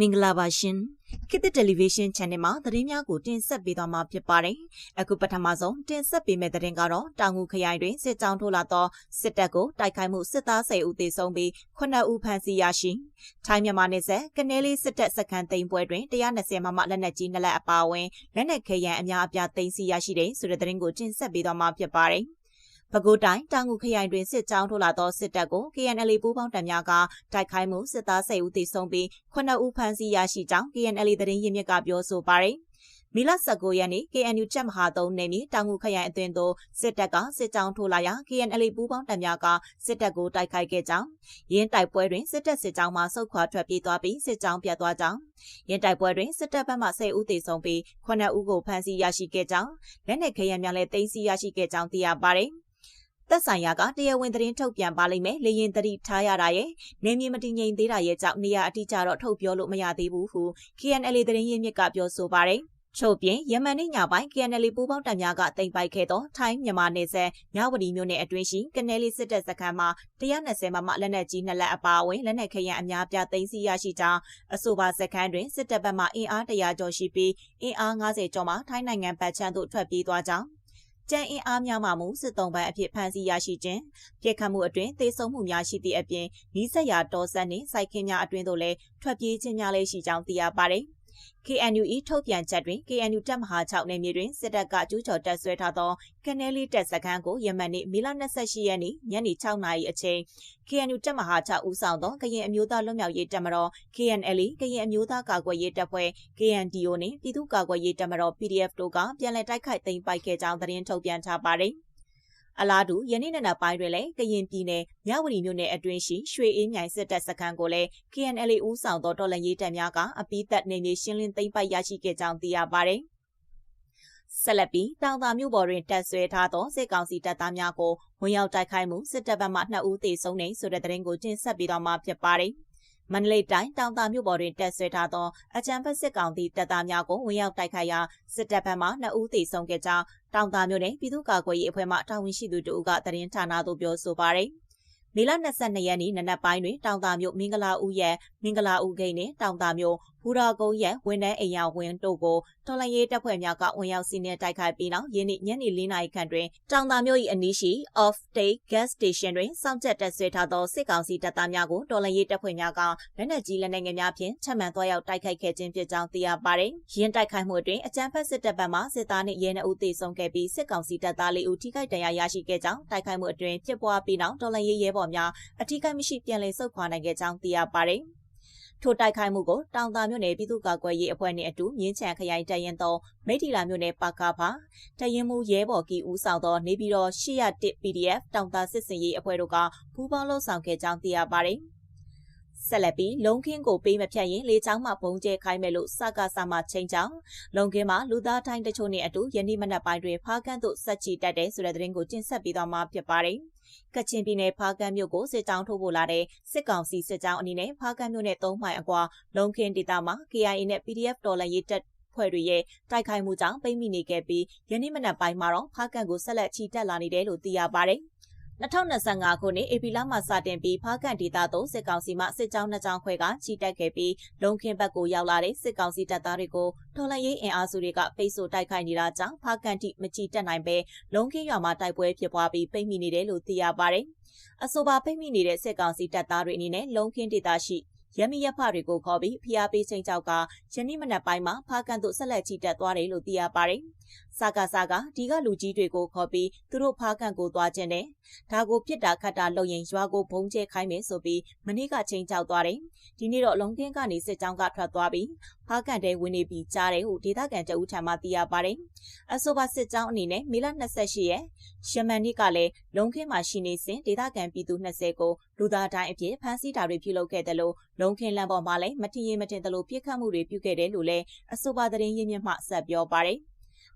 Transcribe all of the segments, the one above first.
မင်္ဂလာပါရှင်ခေတ်သစ်တယ်လီဗေးရှင်း channel မှာသတင်းများကိုတင်ဆက်ပေးသွားမှာဖြစ်ပါတယ်အခုပထမဆုံးတင်ဆက်ပေးမယ့်သတင်းကတော့တောင်ငူခရိုင်တွင်စစ်ကြောင်းထိုးလာသောစစ်တပ်ကိုတိုက်ခိုက်မှုစစ်သား10ဦးသေဆုံးပြီး9ဦးဖမ်းဆီးရရှိထိုင်းမြန်မာနယ်စပ်ကနေလေးစစ်တပ်စခန်းသိမ်းပွဲတွင်120မမလက်နက်ကြီးနှစ်လက်အပါအဝင်လက်နက်ခဲယမ်းအများအပြားသိမ်းဆည်းရရှိတဲ့ဆိုတဲ့သတင်းကိုတင်ဆက်ပေးသွားမှာဖြစ်ပါတယ် ပဲခူးတိုင်းတောင်ငူခရိုင်တွင်စစ်ကြောင်းထိုးလာသောစစ်တပ်ကို KNL ပူးပေါင်းတပ်များကတိုက်ခိုက်မှုစစ်သား10ဦးသေဆုံးပြီး9ဦးဖမ်းဆီးရရှိကြောင်း KNL သတင်းရင်းမြစ်ကပြောဆိုပါတယ်။မီလ19ရက်နေ့ KNU ချက်မဟာသုံးနေမြေတောင်ငူခရိုင်အတွင်းသို့စစ်တပ်ကစစ်ကြောင်းထိုးလာရာ KNL ပူးပေါင်းတပ်များကစစ်တပ်ကိုတိုက်ခိုက်ခဲ့ကြောင်းရင်းတိုက်ပွဲတွင်စစ်တပ်စစ်ကြောင်းမှဆုတ်ခွာထွက်ပြေးသွားပြီးစစ်ကြောင်းပြတ်သွားကြောင်းရင်းတိုက်ပွဲတွင်စစ်တပ်ဘက်မှ10ဦးသေဆုံးပြီး9ဦးကိုဖမ်းဆီးရရှိခဲ့ကြောင်းလက်နက်ခဲယမ်းများလည်းသိမ်းဆည်းရရှိခဲ့ကြောင်းသိရပါတယ်။ သက်ဆိုင်ရာကတရားဝင်သတင်းထုတ်ပြန်ပါလိမ့်မယ်လေရင်တတိထားရတာရဲ့နေမြေမတည်ငြိမ်သေးတာရဲ့ကြောင့်နေရာအတိအကျတော့ထုတ်ပြောလို့မရသေးဘူးဟု KNL သတင်းရင်းမြစ်ကပြောဆိုပါတယ်ချို့ပြင်ယမန်နေ့ညပိုင်း KNL ပူးပေါင်းတပ်များကတင်ပိုက်ခဲ့သောထိုင်းမြန်မာနယ်စပ်မြဝတီမြို့နယ်အတွင်းရှိကနေလီစစ်တပ်စခန်းမှာ120မမလက်နက်ကြီးနှစ်လက်အပါအဝင်လက်နက်ခဲယမ်းအများပြားသိမ်းဆည်းရရှိကြောင်းအဆိုပါစခန်းတွင်စစ်တပ်ဘက်မှအင်အား100ကျော်ရှိပြီးအင်အား90ကျော်မှထိုင်းနိုင်ငံပတ်ချမ်းသို့ထွက်ပြေးသွားကြောင်း ကြံအင်အားများမှမူစစ်တုံးပိုင်းအဖြစ်ဖမ်းဆီးရရှိခြင်းပြစ်ခတ်မှုအတွင်သေဆုံးမှုများရှိသည့်အပြင်နီးစပ်ရာတော်ဆက်နှင့်စိုက်ခင်းများအတွင်သို့လည်းထွက်ပြေးခြင်းများလည်းရှိကြောင်းသိရပါတယ်။ KNUE ထုတ်ပြန်ချက်တွင် KNU တပ်မဟာ6နယ်မြေတွင်စစ်တပ်ကကျူးကျော်တပ်ဆွဲထားသောကနေလီတပ်စခန်းကိုယမန်နေ့မေလ28ရက်နေ့ညနေ6နာရီအချိန် KNU တပ်မဟာ6ဦးဆောင်သောကရင်အမျိုးသားလွတ်မြောက်ရေးတပ်မတော် KNL ကရင်အမျိုးသားကာကွယ်ရေးတပ်ဖွဲ့ KNDO နှင့်ပြည်သူ့ကာကွယ်ရေးတပ်မတော် PDF တို့ကပြန်လည်တိုက်ခိုက်သိမ်းပိုက်ခဲ့ကြောင်းသတင်းထုတ်ပြန်ထားပါတယ်။ အလားတူယနေ့နံနက်ပိုင်းတွင်လည်းကရင်ပြည်နယ်မြဝတီမြို့နယ်အတွင်းရှိရွှေအေးမြိုင်စစ်တပ်စခန်းကိုလည်း KNL ဦးဆောင်သောတော်လှန်ရေးတပ်များကအပိသက်နေမြေရှင်းလင်းသိမ်းပိုက်ရရှိခဲ့ကြောင်းသိရပါတယ်။ဆက်လက်ပြီးတောင်သာမြို့ပေါ်တွင်တပ်ဆွဲထားသောစစ်ကောင်စီတပ်သားများကိုဝင်ရောက်တိုက်ခိုက်မှုစစ်တပ်ဘက်မှ2ဦးသေဆုံးနေဆိုတဲ့သတင်းကိုတင်ဆက်ပေးတော့မှာဖြစ်ပါတယ်။ မန္တလေးတိုင်းတောင်တာမြို့ပေါ်တွင်တက်ဆွဲထားသောအကြံဖက်စစ်ကောင်တီတပ်သားများကိုဝင်ရောက်တိုက်ခိုက်ရာစစ်တပ်ဘက်မှ2ဦးသေဆုံးခဲ့ကြောင်းတောင်တာမြို့နယ်ပြည်သူ့ကာကွယ်ရေးအဖွဲ့မှတာဝန်ရှိသူတို့ကသတင်းဌာနသို့ပြောဆိုပါရယ်။မေလ22ရက်နေ့နနက်ပိုင်းတွင်တောင်တာမြို့မင်္ဂလာဦးရဲ့မင်္ဂလာဦးဂိတ်နှင့်တောင်တာမြို့ ဘူရာကုန်းရဲ့ဝန်ထမ်းအိမ်ယာဝင်းတို့ကိုတော်လှန်ရေးတပ်ဖွဲ့များကဝင်ရောက်စီးနင်းတိုက်ခိုက်ပြီးနောက်ယင်းနေ့ညနေ၄နာရီခန့်တွင်တောင်တာမြို့၏အနီးရှိ Off Take Gas Station တွင်စောင့်ကြပ်တပ်ဆွဲထားသောစစ်ကောင်စီတပ်သားများကိုတော်လှန်ရေးတပ်ဖွဲ့များကလက်နက်ကြီးလက်နက်ငယ်များဖြင့်ထပ်မံသွားရောက်တိုက်ခိုက်ခဲ့ခြင်းဖြစ်ကြောင်းသိရပါတယ်။ယင်းတိုက်ခိုက်မှုအတွင်းအကြမ်းဖက်စစ်တပ်ဘက်မှစစ်သားနှင့်ရဲနှဦးသေဆုံးခဲ့ပြီးစစ်ကောင်စီတပ်သား၄ဦးထိခိုက်ဒဏ်ရာရရှိခဲ့ကြောင်းတိုက်ခိုက်မှုအတွင်းဖြစ်ပွားပြီးနောက်တော်လှန်ရေးရဲဘော်များအထူးကိမရှိပြန်လည်ဆုတ်ခွာနိုင်ခဲ့ကြောင်းသိရပါတယ်။ ထိုတိုက်ခိုက်မှုကိုတောင်သာမြို့နယ်ပြည်သူ့ကာကွယ်ရေးအဖွဲ့နှင့်အတူမြင်းချံခရိုင်တရင်သောမိထီလာမြို့နယ်ပါကာဖာတရင်မှုရဲဘော်ကီဦးဆောင်သောနေပြည်တော်801 PDF တောင်သာစစ်စင်ရေးအဖွဲ့တို့ကပူးပေါင်းလှုပ်ဆောင်ခဲ့ကြောင်းသိရပါတယ်။ဆက်လက်ပြီးလုံခင်းကိုပေးမဖြတ်ရင်လေချောင်းမှဘုံကျဲခိုင်းမယ်လို့စကားစာမှချိန်ချောင်းလုံခင်းမှာလူသားတိုင်းတချို့နဲ့အတူယနေ့မနက်ပိုင်းတွင်ဖားကန့်သို့ဆက်ချီတက်တဲ့ဆိုတဲ့သတင်းကိုတင်ဆက်ပေးသွားမှာဖြစ်ပါတယ်။ ကချင်ပြည်နယ်ဖားကန့်မြို့ကိုစစ်ကြောင်းထုတ်ဖို့လာတဲ့စစ်ကောင်စီစစ်ကြောင်းအနေနဲ့ဖားကန့်မြို့နဲ့၃မိုင်အကွာလုံခင်းဒေသမှာ KIA နဲ့ PDF တော်လှန်ရေးတပ်ဖွဲ့တွေရဲ့တိုက်ခိုက်မှုကြောင့်ပိတ်မိနေခဲ့ပြီးယနေ့မနက်ပိုင်းမှာတော့ဖားကန်ကိုဆက်လက်ချီတက်လာနေတယ်လို့သိရပါတယ်။ 2025ခုနှစ်ဧပြီလမှစတင်ပြီးဖားကန်ဒေသသို့စစ်ကောင်စီမှစစ်ကြောင်းနှစ်ကြောင်းခွဲကချီတက်ခဲ့ပြီးလုံခင်းဘက်ကိုရောက်လာတဲ့စစ်ကောင်စီတပ်သားတွေကိုထော်လန်ရေးအင်အားစုတွေကပိတ်ဆို့တိုက်ခိုက်နေတာကြောင့်ဖားကန်တိမချီတက်နိုင်ပဲလုံခင်းရွာမှာတိုက်ပွဲဖြစ်ပွားပြီးပိတ်မိနေတယ်လို့သိရပါတယ်။အဆိုပါပိတ်မိနေတဲ့စစ်ကောင်စီတပ်သားတွေအနေနဲ့လုံခင်းဒေသရှိ ရမီရဖတွေကိုခေါ်ပြီးဖျားပေးချိန်ကြောက်ကယနေ့မနက်ပိုင်းမှာဖားကန်သို့ဆက်လက်ချီတက်သွားတယ်လို့သိရပါတယ်။စာကစားကဒီကလူကြီးတွေကိုခေါ်ပြီးသူတို့ဖားကန်ကိုသွားခြင်းနဲ့ဒါကိုပြစ်တာခတ်တာလုပ်ရင်ရွာကိုဘုံကျဲခိုင်းမယ်ဆိုပြီးမနေ့ကချိန်ကြောက်သွားတယ်။ဒီနေ့တော့လုံကင်းကနေစစ်ကြောင်းကထွက်သွားပြီးဖားကန်တဲဝင်နေပြီးကြားတယ်ဟုဒေသခံတအူးထံမှသိရပါတယ်။အဆိုပါစစ်ကြောင်းအနေနဲ့မေလ28ရက်ယမန်နေ့ကလည်းလုံခင်းမှာရှိနေစဉ်ဒေသခံပြည်သူ20ကိုလူသားတိုင်းအဖြစ်ဖမ်းဆီးတာတွေပြုလုပ်ခဲ့တယ်လို့လုံခင်းလမ်းပေါ်မှာလည်းမထင်ရင်မထင်သလိုပြစ်ခတ်မှုတွေပြုခဲ့တယ်လို့လည်းအဆိုပါသတင်းရင်းမြစ်မှဆက်ပြောပါတယ်။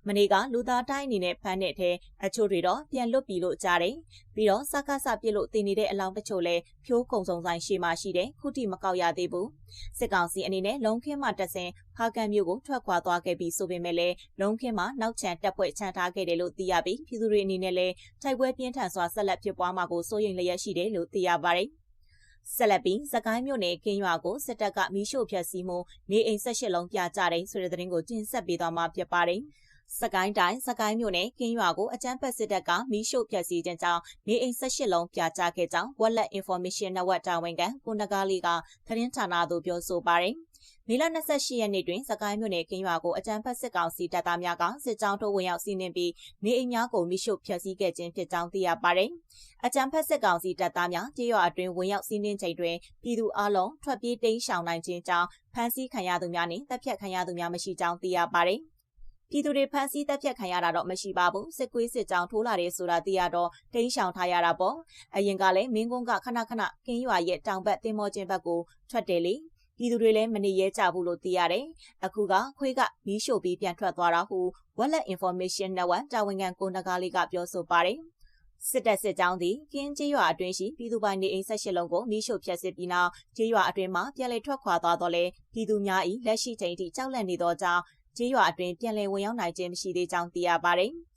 မနေ့ကလူသားတိုင်းအနေနဲ့ဖမ်းတဲ့အထက်အချို့တွေတော့ပြန်လွတ်ပြီလို့ကြားတယ်။ပြီးတော့စကားစပြစ်လို့တင်နေတဲ့အလောင်းတချို့လည်းဖြိုးကုံစုံဆိုင်ရှေ့မှာရှိတယ်ခုထိမကောက်ရသေးဘူး။စစ်ကောင်စီအနေနဲ့လုံခင်းမှတက်ဆင်ဖားကန်မြို့ကိုထွက်ခွာသွားခဲ့ပြီးဆိုပေမဲ့လည်းလုံခင်းမှာနောက်ချန်တပ်ဖွဲ့ချန်ထားခဲ့တယ်လို့သိရပြီးပြည်သူတွေအနေနဲ့လည်းတိုက်ပွဲပြင်းထန်စွာဆက်လက်ဖြစ်ပွားမှာကိုစိုးရိမ်လျက်ရှိတယ်လို့သိရပါတယ်။ဆက်လက်ပြီးစကိုင်းမြို့နယ်ကင်းရွာကိုစစ်တပ်ကမီးရှို့ဖျက်ဆီးမှုနေအိမ်၁၈လုံးပြကြတဲ့ဆိုတဲ့သတင်းကိုတင်ဆက်ပေးသွားမှာဖြစ်ပါတယ်။ စကိုင်းတိုင်းစကိုင်းမြို့နယ်ကင်းရွာကိုအကြမ်းဖက်စစ်တပ်ကမီးရှို့ဖျက်ဆီးခြင်းကြောင့်နေအိမ်၁၈လုံးပြကြခဲ့ကြောင်း Wallet Information Network တာဝန်ခံကိုနဂါလီကသတင်းဌာနသို့ပြောဆိုပါတယ်။မေလ28ရက်နေ့တွင်စကိုင်းမြို့နယ်ကင်းရွာကိုအကြမ်းဖက်စစ်ကောင်စီတပ်သားများကစစ်ကြောင်းထိုးဝင်ရောက်စီးနင်းပြီးနေအိမ်များကိုမိရှို့ဖျက်ဆီးခဲ့ခြင်းဖြစ်ကြောင်းသိရပါတယ်။အကြမ်းဖက်စစ်ကောင်စီတပ်သားများကြေးရွာအတွင်းဝင်ရောက်စီးနင်းချိန်တွင်ပြည်သူအလုံးထွက်ပြေးတိမ်းရှောင်နိုင်ခြင်းကြောင့်ဖမ်းဆီးခံရသူများနှင့်တပ်ဖြတ်ခံရသူများမရှိကြောင်းသိရပါတယ်။ ပြည်သူတွေဖမ်းဆီးတပ်ဖြတ်ခံရတာတော့မရှိပါဘူးစစ်ကွေးစစ်ကြောင်ထိုးလာတယ်ဆိုတာသိရတော့တိမ်းရှောင်ထားရတာပေါ့အရင်ကလည်းမင်းကုန်းကခဏခဏကင်းရွာရဲ့တောင်ဘက်တင်မောချင်းဘက်ကိုထွက်တယ်လေပြည်သူတွေလည်းမနေရဲကြဘူးလို့သိရတယ်။အခုကခွေးကမီးရှို့ပြီးပြန်ထွက်သွားတာဟု Wallet Information Network တာဝန်ခံကိုနဂါလေးကပြောဆိုပါတယ်။စစ်တပ်စစ်ကြောင်းသည်ကင်းကျေးရွာအတွင်းရှိပြည်သူပိုင်နေအိမ်ဆက်ရှစ်လုံးကိုမီးရှို့ဖျက်ဆီးပြီးနောက်ကျေးရွာအတွင်းမှာပြန်လည်ထွက်ခွာသွားတော့လဲပြည်သူများ၏လက်ရှိချိန်ထိကြောက်လန့်နေသောကြောင့် ကျေးရွာအတွင်းပြန်လည်ဝင်ရောက်နိုင်ခြင်းမရှိသေးကြောင်းသိရပါတယ်။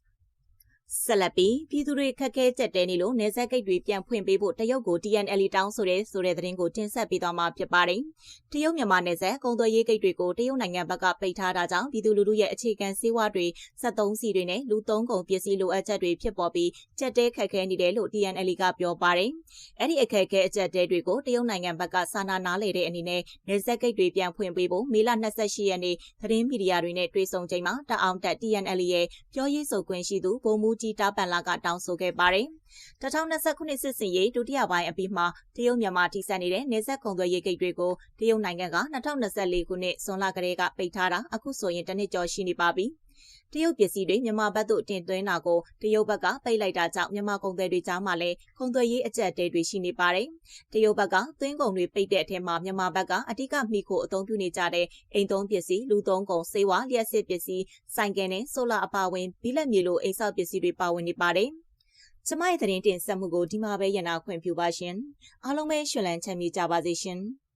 ဆက်လက်ပြီးပြည်သူတွေခက်ခဲကြက်တဲနေလို့နေဆက်ဂိတ်တွေပြန်ဖွင့်ပေးဖို့တရုတ်ကို TNL တောင်းဆိုတဲ့ဆိုတဲ့သတင်းကိုတင်ဆက်ပေးသွားမှာဖြစ်ပါတယ်။တရုတ်မြန်မာနယ်စပ်ကုန်သွယ်ရေးဂိတ်တွေကိုတရုတ်နိုင်ငံဘက်ကပိတ်ထားတာကြောင့်ပြည်သူလူထုရဲ့အခြေခံစေဝါတွေ73စီတွေနဲ့လူသုံးကုန်ပစ္စည်းလိုအပ်ချက်တွေဖြစ်ပေါ်ပြီးကြက်တဲခက်ခဲနေတယ်လို့ TNL ကပြောပါတယ်။အဲ့ဒီအခက်အခဲအချက်တဲတွေကိုတရုတ်နိုင်ငံဘက်ကစာနာနားလေတဲ့အနေနဲ့နေဆက်ဂိတ်တွေပြန်ဖွင့်ပေးဖို့မေလ28ရက်နေ့သတင်းမီဒီယာတွေနဲ့တွေ့ဆုံချိန်မှာတအောင်တက် TNL ရဲ့ပြောရေးဆိုခွင့်ရှိသူဗိုလ်မှူးကြီးတာပန်လာကတောင်းဆိုခဲ့ပါတယ်။2020ခုနှစ်စစ်စင်ရေးဒုတိယပိုင်းအပြီးမှာတရုတ်မြန်မာထိစပ်နေတဲ့နေဆက်ကုံသွယ်ရေးဂိတ်တွေကိုတရုတ်နိုင်ငံက2024ခုနှစ်ဇွန်လကတည်းကပိတ်ထားတာအခုဆိုရင်တစ်နှစ်ကျော်ရှိနေပါပြီ။ တရုတ်ပစ္စည်းတွေမြန်မာဘက်သို့တင်သွင်းတာကိုတရုတ်ဘက်ကပိတ်လိုက်တာကြောင့်မြန်မာကုန်သည်တွေကြားမှာလည်းကုန်သွယ်ရေးအကျပ်တဲတွေရှိနေပါတယ်။တရုတ်ဘက်ကသွင်းကုန်တွေပိတ်တဲ့အထက်မှာမြန်မာဘက်ကအဓိကမိခိုအသုံးပြုနေကြတဲ့အိမ်သုံးပစ္စည်းလူသုံးကုန်စေဝါလျှက်စစ်ပစ္စည်းဆိုင်ကယ်နဲ့ဆိုလာအပါဝင်ဘီလက်မြေလိုအိမ်ဆောက်ပစ္စည်းတွေပါဝင်နေပါတယ်။ကျမရဲ့သတင်းတင်ဆက်မှုကိုဒီမှာပဲရနာခွင့်ပြုပါရှင်။အားလုံးပဲရှင်လန်းချမ်းမြေ့ကြပါစေရှင်။